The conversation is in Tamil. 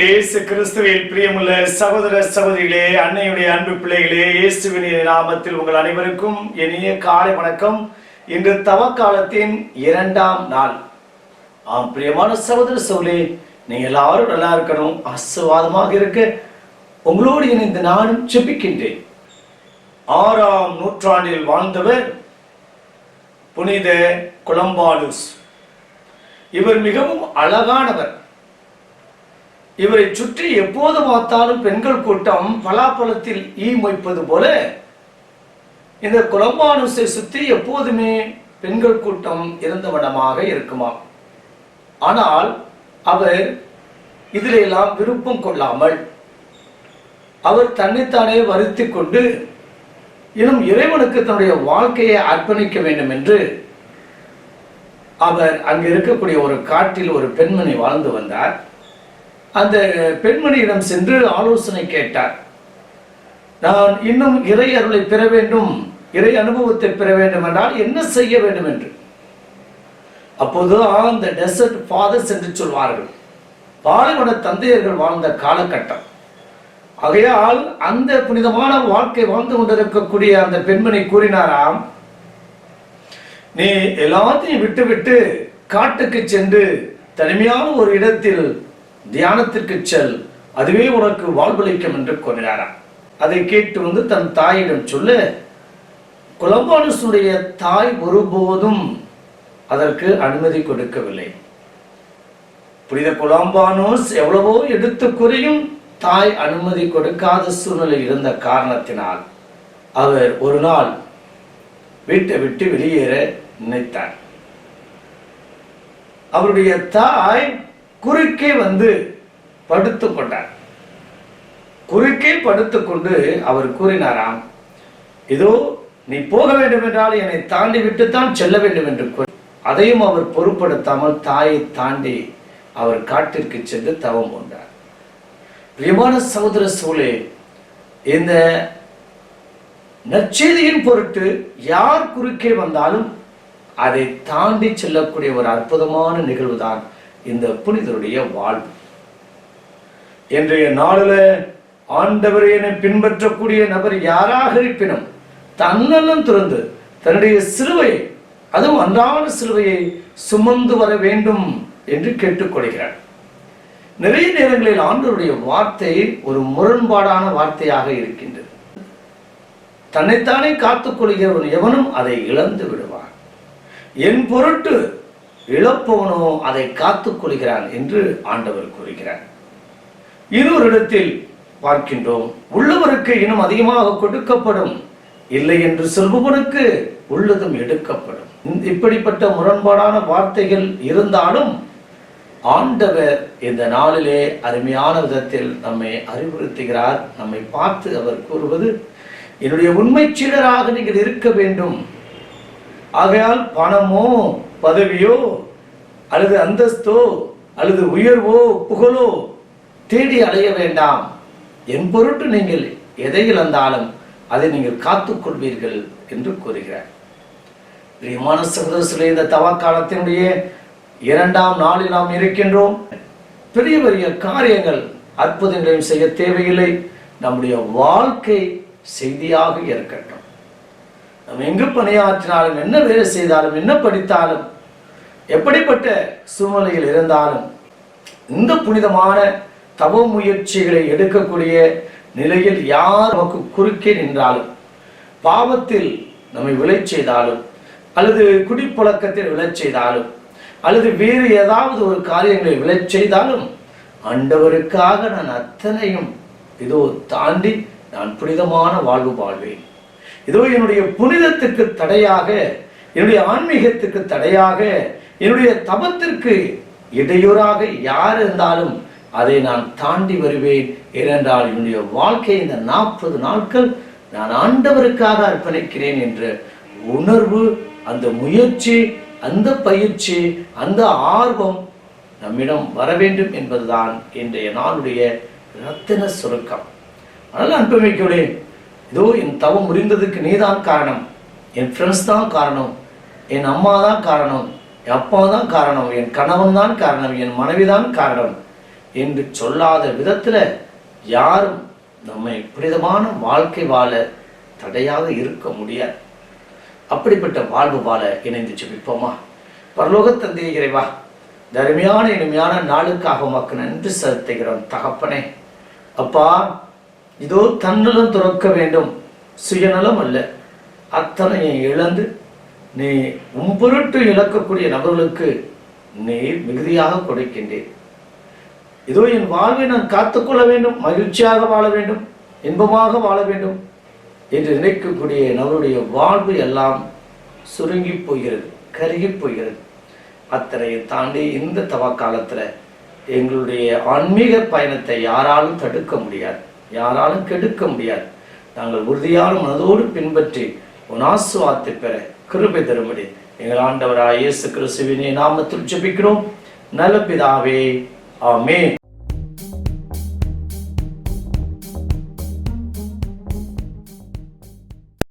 இயேசு கிறிஸ்துவில் பிரியமுள்ள சகோதர சகோதரிகளே அன்னையுடைய அன்பு பிள்ளைகளே இயேசுவின் நாமத்தில் உங்கள் அனைவருக்கும் இனிய காலை வணக்கம். இன்று தவக்காலத்தின் இரண்டாம் நாள். ஆம் பிரியமான சகோதர சோழே நீங்க எல்லாரும் நல்லா இருக்கணும் ஆசுவாதமாக இருக்க. உங்களோடு இணைந்து நானும் செபிக்கின்றேன் ஆறாம் நூற்றாண்டில் வாழ்ந்தவர் புனித குலம்பாலூஸ். இவர் மிகவும் அழகானவர். இவரை சுற்றி எப்போது பார்த்தாலும் பெண்கள் கூட்டம் பலாப்பழத்தில் ஈ மொய்ப்பது போல. இந்த கொலம்பானுஸை சுற்றி எப்போதுமே பெண்கள் கூட்டம் இருந்தவனமாக இருக்குமாம் ஆனால் அவர் இதிலெல்லாம் விருப்பம் கொள்ளாமல் அவர் தன்னைத்தானே வருத்தி கொண்டு இன்னும் இறைவனுக்கு தன்னுடைய வாழ்க்கையை அர்ப்பணிக்க வேண்டும் என்று அவர் அங்கு இருக்கக்கூடிய ஒரு காட்டில் ஒரு பெண்மணி வாழ்ந்து வந்தார். அந்த பெண்மணியிடம் சென்று ஆலோசனை கேட்டார். நான் இன்னும் இறை அருளை பெற வேண்டும் இறை அனுபவத்தை பெற வேண்டும் என்றால் என்ன செய்ய வேண்டும் என்று. அப்போது அந்த டெசர்ட் ஃபாதர்ஸ் என்று சொல்வார்கள். பாலைவன தந்தையர்கள் வாழ்ந்த காலகட்டம். ஆகையால் அந்த புனிதமான வாழ்க்கை வாழ்ந்து கொண்டிருக்கக்கூடிய அந்த பெண்மணி கூறினாராம் நீ எல்லாத்தையும் விட்டுவிட்டு காட்டுக்கு சென்று தனிமையான ஒரு இடத்தில் தியானத்திற்கு செல் அதுவே உனக்கு வாழ்வளிக்கும் என்று கூறினாராம். அதை கேட்டு வந்து தன் தாயிடம் சொல்ல கொலம்பானுடைய தாய் ஒருபோதும் அதற்கு அனுமதி கொடுக்கவில்லை. புனித குலம்பானோஸ் எவ்வளவோ எடுத்து கூறியும் தாய் அனுமதி கொடுக்காத சூழ்நிலை இருந்த காரணத்தினால் அவர் ஒரு நாள் வீட்டை விட்டு வெளியேற நினைத்தார். அவருடைய தாய் குறுக்கே வந்து படுத்து கொண்டார். குறுக்கே படுத்துக்கொண்டு அவர் கூறினாராம் இதோ நீ போக வேண்டும் என்றால் என்னை தாண்டி விட்டுத்தான் செல்ல வேண்டும் என்று அதையும் அவர் பொருட்படுத்தாமல் தாயை தாண்டி அவர் காட்டிற்கு சென்று தவம் கொண்டார். பிரியமான சகோதர சூழே இந்த நற்செய்தியின் பொருட்டு யார் குறுக்கே வந்தாலும் அதை தாண்டி செல்லக்கூடிய ஒரு அற்புதமான நிகழ்வுதான் இந்த புனிதருடைய வாழ்வு. இன்றைய நாளில் ஆண்டவர் என பின்பற்றக்கூடிய நபர் யாராக இருப்பினும் தன்னலம் திறந்து தன்னுடைய சிலுவையை அதுவும் அன்றாட சிலுவையை சுமந்து வர வேண்டும் என்று கேட்டுக்கொள்கிறார். நிறைய நேரங்களில் ஆண்டவருடைய வார்த்தை ஒரு முரண்பாடான வார்த்தையாக இருக்கின்றது. தன்னைத்தானே காத்துக்கொள்கிற ஒரு எவனும் அதை இழந்து விடுவான். என் பொருட்டு இழப்பவனோ அதை காத்துக் கொள்கிறான் என்று ஆண்டவர் கூறுகிறார். இன்னொரு இடத்தில் பார்க்கின்றோம் உள்ளவருக்கு இன்னும் அதிகமாக கொடுக்கப்படும் இல்லை என்று சொல்பவனுக்கு உள்ளதும் எடுக்கப்படும். இப்படிப்பட்ட முரண்பாடான வார்த்தைகள் இருந்தாலும் ஆண்டவர் இந்த நாளிலே அருமையான விதத்தில் நம்மை அறிவுறுத்துகிறார் நம்மை பார்த்து அவர் கூறுவது என்னுடைய உண்மை சீடராக நீங்கள் இருக்க வேண்டும். ஆகையால் பணமோ பதவியோ அல்லது அந்தஸ்தோ அல்லது உயர்வோ புகழோ தேடி அடைய வேண்டாம். என் பொருட்டு நீங்கள் எதை இழந்தாலும் அதை நீங்கள் காத்துக்கொள்வீர்கள் என்று கூறுகிறார். பிரியமான சகோதரர்களே இந்த தவக்காலத்தினுடைய இரண்டாம் நாளில் நாம் இருக்கின்றோம். பெரிய பெரிய காரியங்கள் அற்புதங்களையும் செய்ய தேவையில்லை. நம்முடைய வாழ்க்கை செய்தியாக இருக்கட்டும். நம்ம எங்கு பணியாற்றினாலும் என்ன வேலை செய்தாலும் என்ன படித்தாலும் எப்படிப்பட்ட சூழ்நிலையில் இருந்தாலும் இந்த புனிதமான தவ முயற்சிகளை எடுக்கக்கூடிய நிலையில் யார் நமக்கு குறுக்கே நின்றாலும் பாவத்தில் நம்மை விளை செய்தாலும் அல்லது குடிப்பழக்கத்தில் விளை செய்தாலும் அல்லது வேறு ஏதாவது ஒரு காரியங்களை விளை செய்தாலும் ஆண்டவருக்காக நான் அத்தனையும் இதோ தாண்டி நான் புனிதமான வாழ்வு வாழ்வேன். இதோ என்னுடைய புனிதத்துக்கு தடையாக என்னுடைய ஆன்மீகத்துக்கு தடையாக என்னுடைய தபத்திற்கு இடையூறாக யார் இருந்தாலும் அதை நான் தாண்டி வருவேன். ஏனென்றால் என்னுடைய வாழ்க்கை இந்த நாற்பது நாட்கள் நான் ஆண்டவருக்காக அர்ப்பணிக்கிறேன் என்ற உணர்வு அந்த முயற்சி அந்த பயிற்சி அந்த ஆர்வம் நம்மிடம் வர வேண்டும் என்பதுதான் இன்றைய நாளுடைய ரத்தின சுருக்கம். அதனால் அன்புமிக்கவளே இதோ என் தவம் முறிந்ததுக்கு நீதான் காரணம். என் ஃப்ரெண்ட்ஸ் தான் காரணம். என் அம்மா தான் காரணம். என் அப்பா தான் காரணம். என் கணவன் தான் காரணம். என் மனைவி தான் காரணம். என்று சொல்லாத விதத்தில் யாரும் நம்மை புனிதமான வாழ்க்கை வாழ தடையாக இருக்க முடியாது. அப்படிப்பட்ட வாழ்வு வாழ இணைந்து ஜெபிப்போமா? பரலோக தந்தை இறைவா தருமையான இனிமையான நாளுக்காக உமக்கு நன்றி செலுத்துகிறோம் தகப்பனே. அப்பா இதோ தன்னலம் துறக்க வேண்டும். சுயநலம் அல்ல. அத்தனையை இழந்து நீ உன் பொருட்டு இழக்கக்கூடிய நபர்களுக்கு நீ மிகுதியாக கொடுக்கின்றேன். இதோ என் வாழ்வை நான் காத்துக்கொள்ள வேண்டும். மகிழ்ச்சியாக வாழ வேண்டும். இன்பமாக வாழ வேண்டும் என்று நினைக்கக்கூடிய நபருடைய வாழ்வு எல்லாம் சுருங்கி போகிறது கருகி போகிறது. அத்தனையை தாண்டி இந்த தவ காலத்தில் எங்களுடைய ஆன்மீக பயணத்தை யாராலும் தடுக்க முடியாது. யாராலும் கெடுக்க முடியாது. நாங்கள் உறுதியான மனதோடு பின்பற்றி உன் ஆசுவாத்தை பெற கிருபை தரும்படி எங்கள் ஆண்டவராக இயேசு கிறிஸ்துவினை நாமத்தில் ஜெபிக்கிறோம். நல்ல பிதாவே ஆமே